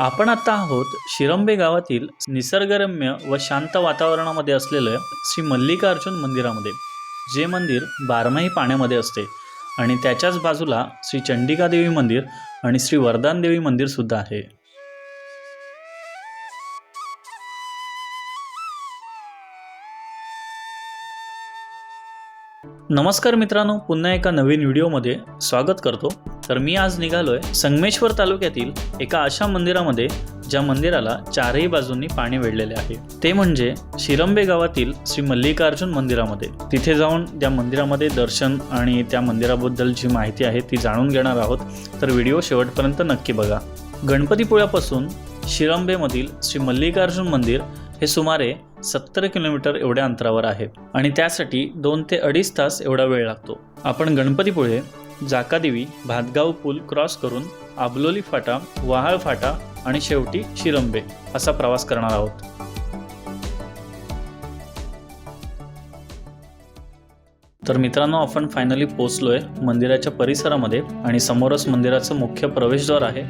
आपण आता आहोत शिरंबे गावातील निसर्गरम्य व शांत वातावरणामध्ये असलेलं श्री मल्लिकार्जुन मंदिरामध्ये जे मंदिर बारमाही पाण्यामध्ये असते आणि त्याच्याच बाजूला श्री चंडिका देवी मंदिर आणि श्री वरदान देवी मंदिरसुद्धा आहे. नमस्कार मित्रांनो पुन्हा एका नवीन व्हिडिओमध्ये स्वागत करतो. तर मी आज निघालो आहे संगमेश्वर तालुक्यातील एका अशा मंदिरामध्ये ज्या मंदिराला चारही बाजूंनी पाणी वेढलेले आहे. ते म्हणजे शिरंबे गावातील श्री मल्लिकार्जुन मंदिरामध्ये. तिथे जाऊन त्या मंदिरामध्ये दर्शन आणि त्या मंदिराबद्दल जी माहिती आहे ती जाणून घेणार आहोत. तर व्हिडिओ शेवटपर्यंत नक्की बघा. गणपतीपुळ्यापासून शिरंबेमधील श्री मल्लिकार्जुन मंदिर हे सुमारे सत्तर किलोमीटर एवढ्या अंतरावर आहे आणि त्यासाठी दोन ते अडीच तास एवढा वेळ लागतो. आपण गणपतीपुळे जाकादेवी भातगाव पूल क्रॉस करून आबलोली फाटा वहाळ फाटा आणि शेवटी शिरंबे असा प्रवास करणार आहोत. तर मित्रांनो आपण फायनली पोचलोय मंदिराच्या परिसरामध्ये आणि समोरच मंदिराचं मुख्य प्रवेशद्वार आहे.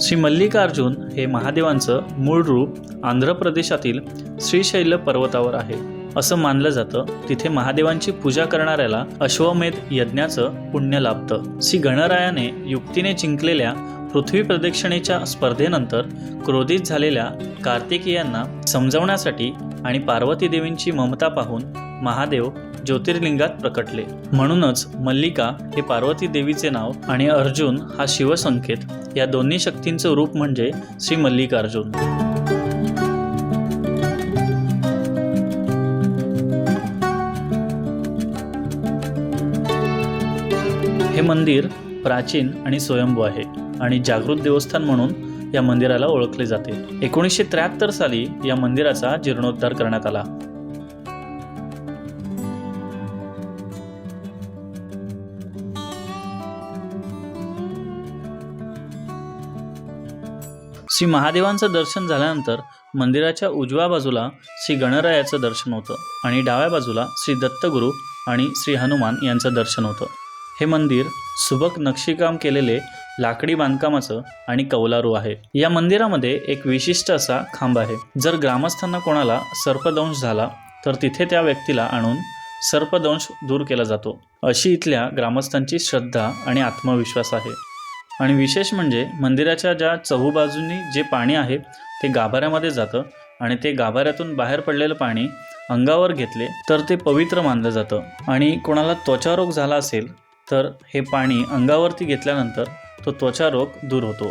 श्री मल्लिकार्जुन हे महादेवांचं मूळ रूप आंध्र प्रदेशातील श्रीशैल पर्वतावर आहे. असं मानलं जातं. तिथे महादेवांची पूजा करणाऱ्याला अश्वमेध यज्ञाचं पुण्य लाभतं. श्री गणरायाने युक्तीने जिंकलेल्या पृथ्वी प्रदक्षिणेच्या स्पर्धेनंतर क्रोधित झालेल्या कार्तिकेयांना समजवण्यासाठी आणि पार्वती देवींची ममता पाहून महादेव ज्योतिर्लिंगात प्रकटले. म्हणूनच मल्लिका हे पार्वती देवीचे नाव आणि अर्जुन हा शिवसंकेत या दोन्ही शक्तींचं रूप म्हणजे श्री मल्लिकार्जुन. हे मंदिर प्राचीन आणि स्वयंभू आहे आणि जागृत देवस्थान म्हणून या मंदिराला ओळखले जाते. एकोणीसशे त्र्याहत्तर साली या मंदिराचा जीर्णोद्धार करण्यात आला. श्री महादेवांचं दर्शन झाल्यानंतर मंदिराच्या उजव्या बाजूला श्री गणरायाचं दर्शन होतं आणि डाव्या बाजूला श्री दत्तगुरू आणि श्री हनुमान यांचं दर्शन होतं. हे मंदिर सुबक नक्षीकाम केलेले लाकडी बांधकामाचं आणि कौलारू आहे. या मंदिरामध्ये एक विशिष्ट असा खांब आहे. जर ग्रामस्थांना कोणाला सर्पदंश झाला तर तिथे त्या व्यक्तीला आणून सर्पदंश दूर केला जातो. अशी इथल्या ग्रामस्थांची श्रद्धा आणि आत्मविश्वास आहे. आणि विशेष म्हणजे मंदिराच्या ज्या चहूबाजूंनी जे पाणी आहे ते गाभाऱ्यामध्ये जातं आणि ते गाभाऱ्यातून बाहेर पडलेलं पाणी अंगावर घेतले तर ते पवित्र मानलं जातं. आणि कोणाला त्वचारोग झाला असेल तर हे पाणी अंगावरती घेतल्यानंतर तो त्वचारोग दूर होतो.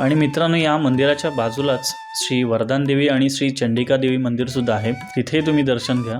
आणि मित्रांनो या मंदिराच्या बाजूलाच श्री वरदान देवी आणि श्री चंडिका देवी मंदिरसुद्धा आहे. तिथे तुम्ही दर्शन घ्या.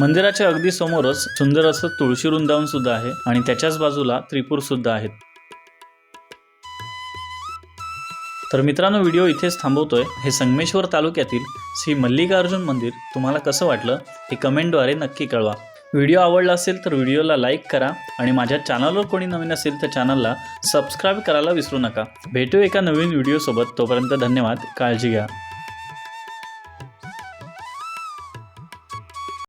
मंदिराच्या अगदी समोरच सुंदर असं तुळशी वृंदावन सुद्धा आहे आणि त्याच्याच बाजूला त्रिपूर सुद्धा आहेत. तर मित्रांनो व्हिडिओ इथेच थांबवतोय. हे संगमेश्वर तालुक्यातील श्री मल्लिकार्जुन मंदिर तुम्हाला कसं वाटलं हे कमेंटद्वारे नक्की कळवा. व्हिडिओ आवडला असेल तर व्हिडिओला लाईक करा आणि माझ्या चॅनलवर कोणी नवीन असेल तर चॅनलला सबस्क्राईब करायला विसरू नका. भेटू एका नवीन व्हिडिओसोबत. तोपर्यंत धन्यवाद. काळजी घ्या.